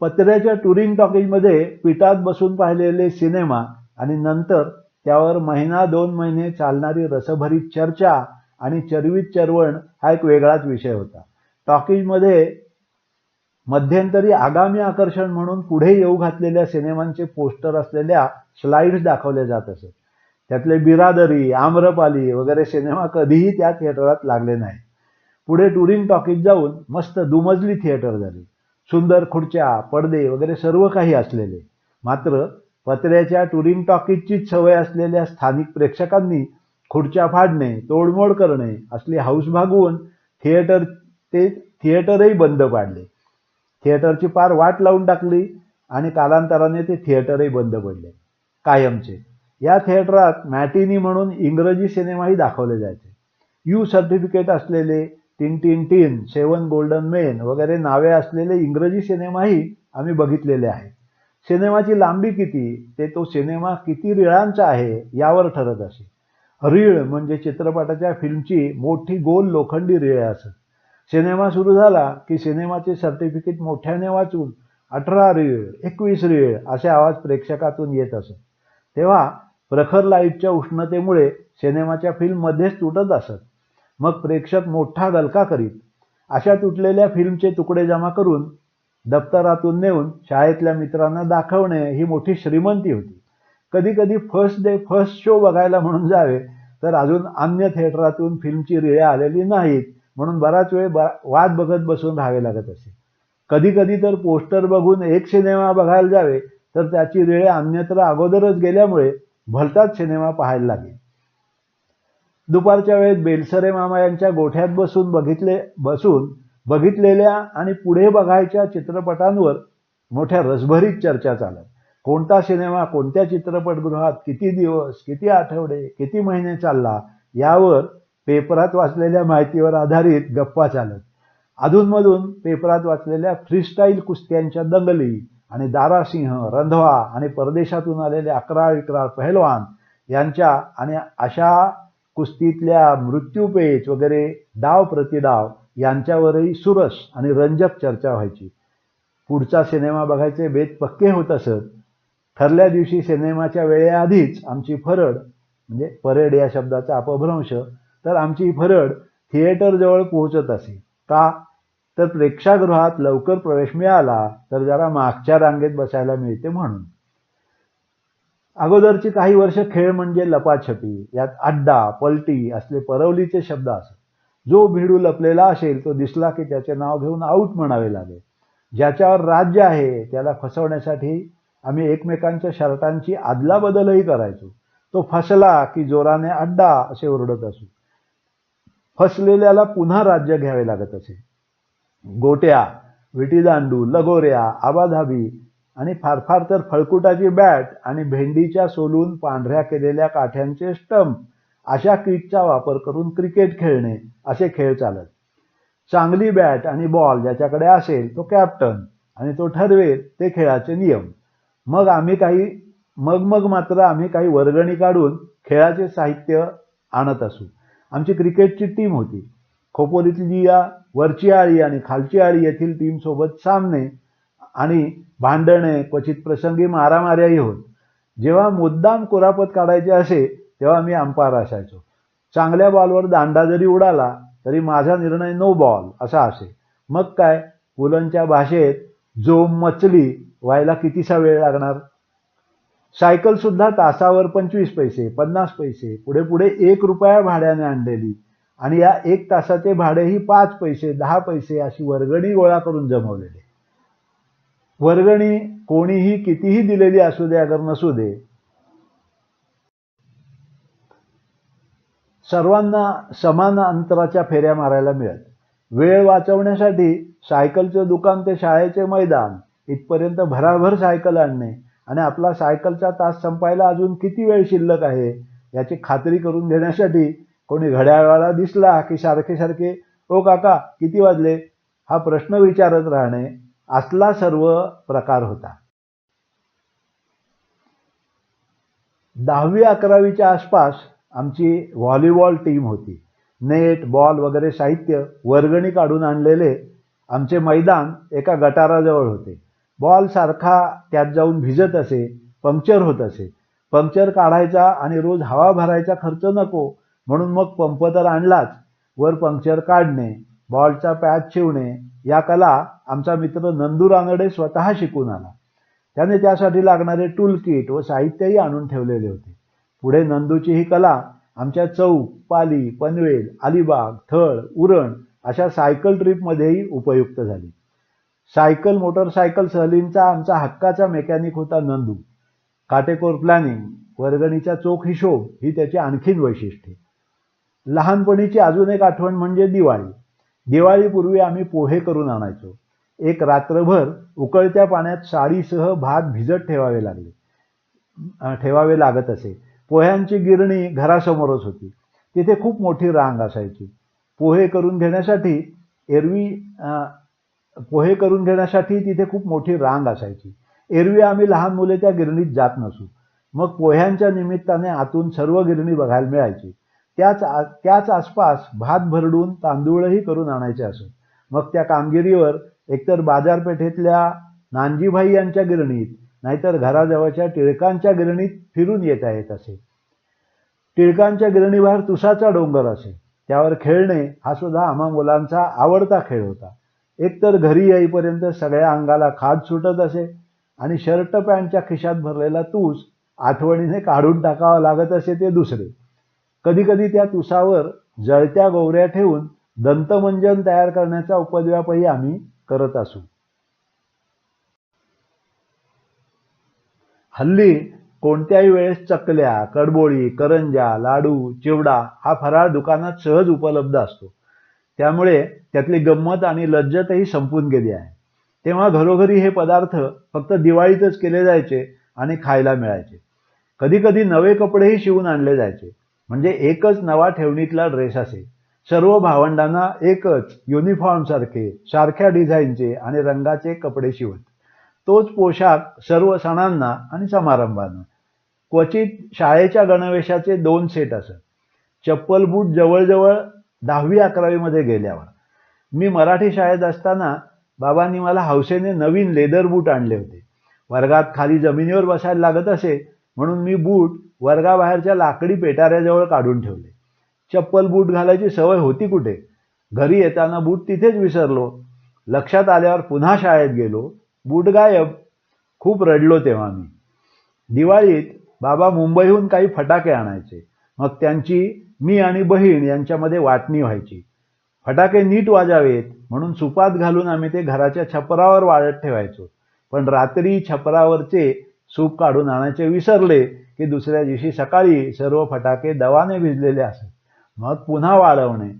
पत्र्याच्या टुरिंग टॉकीजमध्ये पिठात बसून पाहिलेले सिनेमा आणि नंतर त्यावर महिना दोन महिने चालणारी रसभरीत चर्चा आणि चरवीत चरवण हा एक वेगळाच विषय होता. टॉकीजमध्ये मध्यंतरी आगामी आकर्षण म्हणून पुढे येऊ घातलेल्या सिनेमांचे पोस्टर असलेल्या स्लाइड्स दाखवले जात असत त्यातले बिरादरी आम्रपाली वगैरे सिनेमा कधीही त्या थिएटरात लागले नाही पुढे टुरिंग टॉकीज जाऊन मस्त दुमजली थिएटर झाली. सुंदर खुर्च्या पडदे वगैरे सर्व काही असलेले. मात्र पत्र्याच्या टुरिंग टॉकीजचीच सवय असलेल्या स्थानिक प्रेक्षकांनी खुर्च्या फाडणे तोडमोड करणे असली हाऊस भागवून थिएटर ते थिएटरही बंद पाडले. थिएटरची पार वाट लावून टाकली आणि कालांतराने ते थिएटरही बंद पडले. कायमचे. या थिएटरात मॅटिनी म्हणून इंग्रजी सिनेमाही दाखवले जायचे. यू सर्टिफिकेट असलेले tin tin tin seven golden men वगैरे नावे असलेले इंग्रजी सिनेमाही आम्ही बघितलेले आहेत. सिनेमाची लांबी किती? ते तो सिनेमा किती रिळांचा आहे यावर ठरत असे. रीळ म्हणजे चित्रपटाच्या फिल्मची मोठी गोल लोखंडी रीळ असत. सिनेमा सुरू झाला की सिनेमाचे सर्टिफिकेट मोठ्याने वाचून अठरा रीळ एकवीस रीळ असे आवाज प्रेक्षकातून येत असत. तेव्हा प्रखर लाईटच्या उष्णतेमुळे सिनेमाच्या फिल्ममध्येच तुटत असत. मग प्रेक्षक मोठा गलका करीत अशा तुटलेल्या फिल्मचे तुकडे जमा करून दप्तरातून नेऊन शाळेतल्या मित्रांना दाखवणे ही मोठी श्रीमंती होती. कधी कधी फर्स्ट डे फर्स्ट शो बघायला म्हणून जावे तर अजून अन्य थिएटरातून फिल्मची रिळे आलेली नाहीत म्हणून बराच वेळ बा वाट बघत बसून राहावे लागत असे. कधी कधी तर पोस्टर बघून एक सिनेमा बघायला जावे तर त्याची रिळे अन्यत्र अगोदरच गेल्यामुळे भलताच सिनेमा पाहायला लागे दुपारच्या वेळेत बेलसरे मामा यांच्या गोठ्यात बसून बघितले बसून बघितलेल्या आणि पुढे बघायच्या चित्रपटांवर मोठ्या रसभरीत चर्चा चालत. कोणता सिनेमा कोणत्या चित्रपटगृहात किती दिवस किती आठवडे किती महिने चालला यावर पेपरात वाचलेल्या माहितीवर आधारित गप्पा चालत. अधूनमधून पेपरात वाचलेल्या फ्रीस्टाईल कुस्त्यांच्या दंगली आणि दारासिंह रंधवा आणि परदेशातून आलेले अकरा विक्राळ पहलवान यांच्या आणि अशा कुस्तीतल्या मृत्यूपेच वगैरे डाव प्रतिडाव यांच्यावरही सुरस आणि रंजक चर्चा व्हायची. पुढचा सिनेमा बघायचे बेत पक्के होत असत. ठरल्या दिवशी सिनेमाच्या वेळेआधीच आमची फरड म्हणजे परेड या शब्दाचा अपभ्रंश तर आमची फरड थिएटरजवळ पोहोचत असे. का? तर प्रेक्षागृहात लवकर प्रवेश मिळाला तर जरा मागच्या रांगेत बसायला मिळते म्हणून. अगोदरची काही वर्ष खेळ म्हणजे लपाछपी यात अड्डा पलटी असले परवलीचे शब्द असत. जो भिडू लपलेला असेल तो दिसला की त्याचे नाव घेऊन आऊट म्हणावे लागेल. ज्याच्यावर राज्य आहे त्याला फसवण्यासाठी आम्ही एकमेकांच्या शर्टांची आदलाबदलही करायचो. तो फसला की जोराने अड्डा असे ओरडत असू. फसलेल्याला पुन्हा राज्य घ्यावे लागत असे. गोट्या विटीदांडू लगोऱ्या आबाधाबी आणि फार फार तर फळकुटाची बॅट आणि भेंडीच्या सोलून पांढऱ्या केलेल्या काठ्यांचे स्टंप अशा किटचा वापर करून क्रिकेट खेळणे असे खेळ चालत. चांगली बॅट आणि बॉल ज्याच्याकडे असेल तो कॅप्टन आणि तो ठरवेल ते खेळाचे नियम. मग आम्ही काही मग मग मात्र आम्ही काही वर्गणी काढून खेळाचे साहित्य आणत असू. आमची क्रिकेटची टीम होती. खोपोलीतली या वरची आळी आणि खालची आळी येथील टीमसोबत सामने आणि भांडणे क्वचित प्रसंगी मारामाऱ्याही होत. जेव्हा मुद्दाम कुरापत काढायचे असे तेव्हा मी अंपायर असायचो. चांगल्या बॉलवर दांडा जरी उडाला तरी माझा निर्णय नो बॉल असा असे. मग काय? पुलंच्या भाषेत जो मचली व्हायला कितीसा वेळ लागणार? सायकल सुद्धा तासावर पंचवीस पैसे पन्नास पैसे पुढे पुढे एक रुपया भाड्याने आणलेली. आणि या एक तासाचे भाडेही पाच पैसे दहा पैसे अशी वर्गणी गोळा करून जमवलेले. वर्गणी कोणीही कितीही दिलेली असू दे अगर नसू दे सर्वांना समान अंतराच्या फेऱ्या मारायला मिळत. वेळ वाचवण्यासाठी सायकलचं दुकान ते शाळेचे मैदान इथपर्यंत भराभर सायकल आणणे आणि आपला सायकलचा तास संपायला अजून किती वेळ शिल्लक आहे याची खात्री करून घेण्यासाठी कोणी घड्याळाला दिसला की सारखे सारखे ओ काका किती वाजले? हा प्रश्न विचारत राहणे असला सर्व प्रकार होता. दहावी अकरावीच्या आसपास आमची व्हॉलीबॉल टीम होती. नेट बॉल वगैरे साहित्य वर्गणी काढून आणलेले आमचे मैदान एका गटाराजवळ होते. बॉल सारखा त्यात जाऊन भिजत असे पंक्चर होत असे. पंक्चर काढायचा आणि रोज हवा भरायचा खर्च नको म्हणून मग पंप तर आणलाच वर पंक्चर काढणे बॉलचा पॅच शिवणे या कला आमचा मित्र नंदू रानडे स्वतः शिकून आला. त्याने त्यासाठी लागणारे टूल किट व साहित्यही आणून ठेवलेले होते. पुढे नंदूची ही कला आमच्या चौक पाली पनवेल अलिबाग थळ उरण अशा सायकल ट्रिपमध्येही उपयुक्त झाली. सायकल मोटरसायकल सहलींचा आमचा हक्काचा मेकॅनिक होता नंदू. काटेकोर प्लॅनिंग वर्गणीचा चोख हिशोब ही त्याची आणखीन वैशिष्ट्ये. लहानपणीची अजून एक आठवण म्हणजे दिवाळी. दिवाळीपूर्वी आम्ही पोहे करून आणायचो. एक रात्रभर उकळत्या पाण्यात साडीसह भात भिजत ठेवावे लागले. ठेवावे लागत असे. पोह्यांची गिरणी घरासमोरच होती. तिथे खूप मोठी रांग असायची. पोहे करून घेण्यासाठी एरवी पोहे करून घेण्यासाठी तिथे खूप मोठी रांग असायची. एरवी आम्ही लहान मुले त्या गिरणीत जात नसू. मग पोह्यांच्या निमित्ताने आतून सर्व गिरणी बघायला मिळायची. त्याच त्याच आसपास भात भरडून तांदूळही करून आणायचे असत मग त्या कामगिरीवर एकतर बाजारपेठेतल्या नानजीभाई यांच्या गिरणीत नाहीतर घराजवळच्या टिळकांच्या गिरणीत फिरून येता येत असे. टिळकांच्या गिरणीबाहेर तुसाचा डोंगर असे. त्यावर खेळणे हा सुद्धा आम्हा मुलांचा आवडता खेळ होता. एकतर घरी येईपर्यंत सगळ्या अंगाला खाद सुटत असे आणि शर्ट पॅन्टच्या खिशात भरलेला तूस आठवणीने काढून टाकावा लागत असे ते दुसरे. कधी कधी त्या तुसावर जळत्या गोवऱ्या ठेवून दंतमंजन तयार करण्याचा उपद्व्यापही आम्ही करत असू. हल्ली कोणत्याही वेळेस चकल्या कडबोळी करंजा लाडू चिवडा हा फराळ दुकानात सहज उपलब्ध असतो. त्यामुळे त्यातली गंमत आणि लज्जतही संपून गेली आहे. तेव्हा घरोघरी हे पदार्थ फक्त दिवाळीतच केले जायचे आणि खायला मिळायचे. कधी कधी नवे कपडेही शिवून आणले जायचे. म्हणजे एकच नवा ठेवणीतला ड्रेस असे सर्व भावंडांना एकच युनिफॉर्म सारखे सारख्या डिझाईनचे आणि रंगाचे कपडे शिवत. तोच पोशाख सर्व सणांना आणि समारंभांना. क्वचित शाळेच्या गणवेशाचे दोन सेट असत. चप्पल बूट जवळजवळ दहावी अकरावीमध्ये गेल्यावर. मी मराठी शाळेत असताना बाबांनी मला हौसेने नवीन लेदर बूट आणले होते. वर्गात खाली जमिनीवर बसायला लागत असे म्हणून मी बूट वर्गाबाहेरच्या लाकडी पेटाऱ्याजवळ काढून ठेवले. चप्पल बूट घालायची सवय होती कुठे? घरी येताना बूट तिथेच विसरलो. लक्षात आल्यावर पुन्हा शाळेत गेलो. बूट गायब. खूप रडलो तेव्हा मी. दिवाळीत बाबा मुंबईहून काही फटाके आणायचे. मग त्यांची मी आणि बहीण यांच्यामध्ये वाटणी व्हायची. फटाके नीट वाजावेत म्हणून सुपात घालून आम्ही ते घराच्या छपरावर वाळत ठेवायचो. पण रात्री छपरावरचे सूप काढून आणायचे विसरले की दुसऱ्या दिवशी सकाळी सर्व फटाके दवाने भिजलेले असत मग पुन्हा वाळवणे.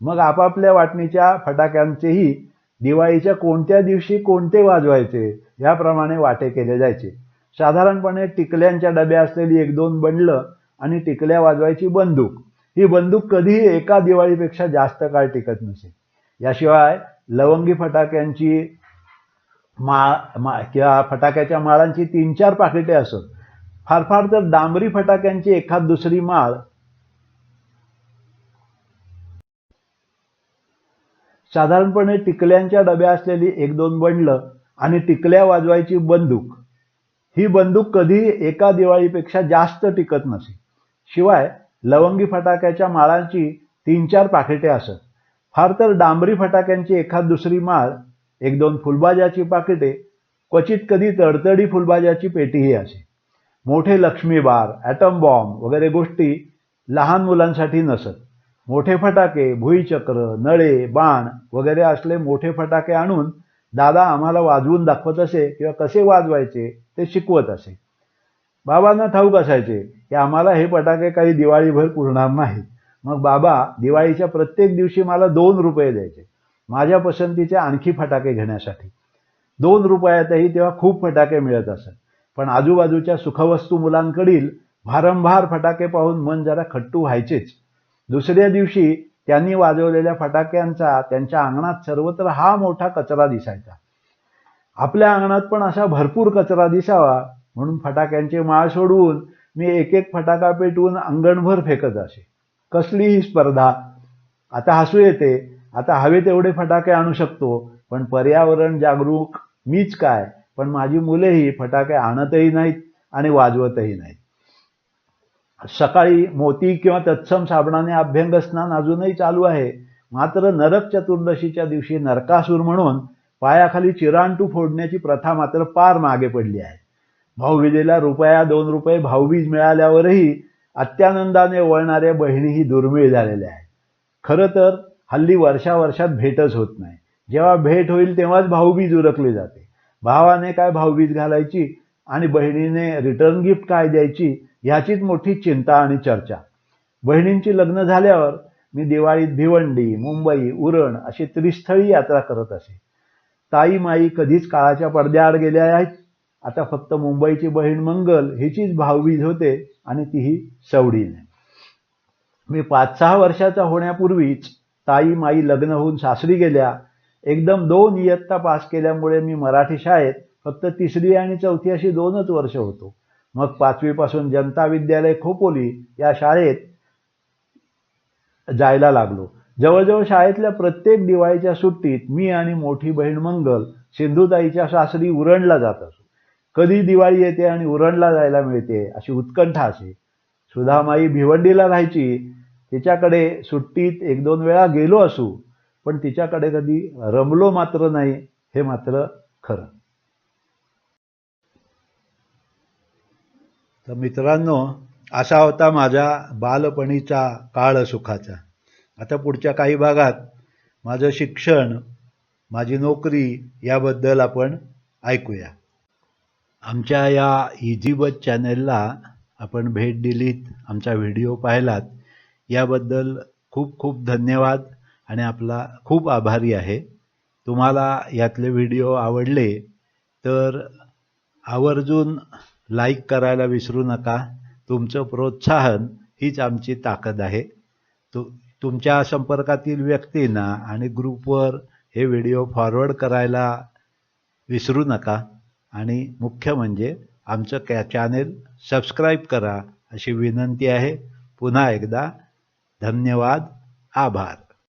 मग आपापल्या वाटणीच्या फटाक्यांचेही दिवाळीच्या कोणत्या दिवशी कोणते वाजवायचे याप्रमाणे वाटे केले जायचे. साधारणपणे टिकल्यांच्या डब्या असलेली एक दोन बंडलं आणि टिकल्या वाजवायची बंदूक. ही बंदूक कधीही एका दिवाळीपेक्षा जास्त काळ टिकत नसे. याशिवाय लवंगी फटाक्यांची माळ मा किंवा फटाक्याच्या माळांची तीन चार पाकिटे असत फार फार तर डांबरी फटाक्यांची एखाद दुसरी माळ साधारणपणे टिकल्यांच्या डब्या असलेली एक दोन बंडलं आणि टिकल्या वाजवायची बंदूक. ही बंदूक कधी एका दिवाळीपेक्षा जास्त टिकत नसे. शिवाय लवंगी फटाक्याच्या माळांची तीन चार पाकिटे असत. फार तर डांबरी फटाक्यांची एखाद दुसरी माळ एक दोन फुलबाजाची पाकिटे क्वचित कधी तडतडी फुलबाजाची पेटीही असे. मोठे लक्ष्मीबार ॲटम बॉम्ब वगैरे गोष्टी लहान मुलांसाठी नसत. मोठे फटाके भुईचक्र नळे बाण वगैरे असले मोठे फटाके आणून दादा आम्हाला वाजवून दाखवत असे किंवा कसे वाजवायचे ते शिकवत असे. बाबांना ठाऊक असायचे की आम्हाला हे फटाके काही दिवाळीभर पुरणार नाहीत. मग बाबा दिवाळीच्या प्रत्येक दिवशी मला दोन रुपये द्यायचे. माझ्या पसंतीचे आणखी फटाके घेण्यासाठी. दोन रुपयातही तेव्हा खूप फटाके मिळत असत पण आजूबाजूच्या सुखवस्तू मुलांकडील भारंभार फटाके पाहून मन जरा खट्टू व्हायचेच. दुसऱ्या दिवशी त्यांनी वाजवलेल्या फटाक्यांचा त्यांच्या अंगणात सर्वत्र हा मोठा कचरा दिसायचा. आपल्या अंगणात पण असा भरपूर कचरा दिसावा म्हणून फटाक्यांचे माळ सोडवून मी एक एक फटाका पेटवून अंगणभर फेकत असे. कसलीही स्पर्धा. आता हसू येते. आता हवे तेवढे फटाके आणू शकतो पण पर्यावरण जागरूक मीच काय? पण माझी मुलेही फटाके आणतही नाहीत आणि वाजवतही नाहीत. सकाळी मोती किंवा तत्सम साबणाने अभ्यंग स्नान अजूनही चालू आहे. मात्र नरक चतुर्दशीच्या दिवशी नरकासूर म्हणून पायाखाली चिरांटू फोडण्याची प्रथा मात्र पार मागे पडली आहे. भाऊबीजेला रुपया दोन रुपये भाऊबीज मिळाल्यावरही अत्यानंदाने वळणाऱ्या बहिणीही दुर्मिळ झालेल्या आहेत. खरं तर हल्ली वर्षा वर्षात भेटच होत नाही. जेव्हा भेट होईल तेव्हाच भाऊबीज उरकली जाते. भावाने काय भाऊबीज घालायची आणि बहिणीने रिटर्न गिफ्ट काय द्यायची ह्याचीच मोठी चिंता आणि चर्चा. बहिणींची लग्न झाल्यावर मी दिवाळीत भिवंडी मुंबई उरण अशी त्रिस्थळी यात्रा करत असे. ताई माई कधीच काळाच्या पडद्याआड गेल्या आहेत आता फक्त मुंबईची बहीण मंगल हिचीच भावबीज होते आणि तीही सवडीने. मी पाच सहा वर्षाचा होण्यापूर्वीच ताई माई लग्न होऊन सासरी गेल्या. एकदम दोन इयत्ता पास केल्यामुळे मी मराठी शाळेत फक्त तिसरी आणि चौथी अशी दोनच वर्ष होतो. मग पाचवीपासून जनता विद्यालय खोपोली या शाळेत जायला लागलो. जवळजवळ शाळेतल्या प्रत्येक दिवाळीच्या सुट्टीत मी आणि मोठी बहीण मंगल सिंधुताईच्या सासरी उरणला जात असो. कधी दिवाळी येते आणि उरणला जायला मिळते अशी उत्कंठा असे. सुधामाई भिवंडीला राहायची. तिच्याकडे सुट्टीत एक दोन वेळा गेलो असू पण तिच्याकडे कधी रमलो मात्र नाही हे मात्र खरं. तर मित्रांनो असा होता माझ्या बालपणीचा काळ सुखाचा. आता पुढच्या काही भागात माझं शिक्षण माझी नोकरी याबद्दल आपण ऐकूया. आमच्या या इझी चॅनेलला आपण भेट दिलीत आमचा व्हिडिओ पाहिलात. याबद्दल खूप खूप धन्यवाद आणि आपला खूप आभारी आहे. तुम्हाला यातले व्हिडिओ आवडले तर आवर्जून लाईक करायला विसरू नका. तुमचं प्रोत्साहन हीच आमची ताकद आहे. तु तुमच्या संपर्कातील व्यक्तींना आणि ग्रुपवर हे व्हिडिओ फॉरवर्ड करायला विसरू नका. आणि मुख्य म्हणजे आमचं कॅ चॅनेल सबस्क्राईब करा अशी विनंती आहे. पुन्हा एकदा धन्यवाद आभार.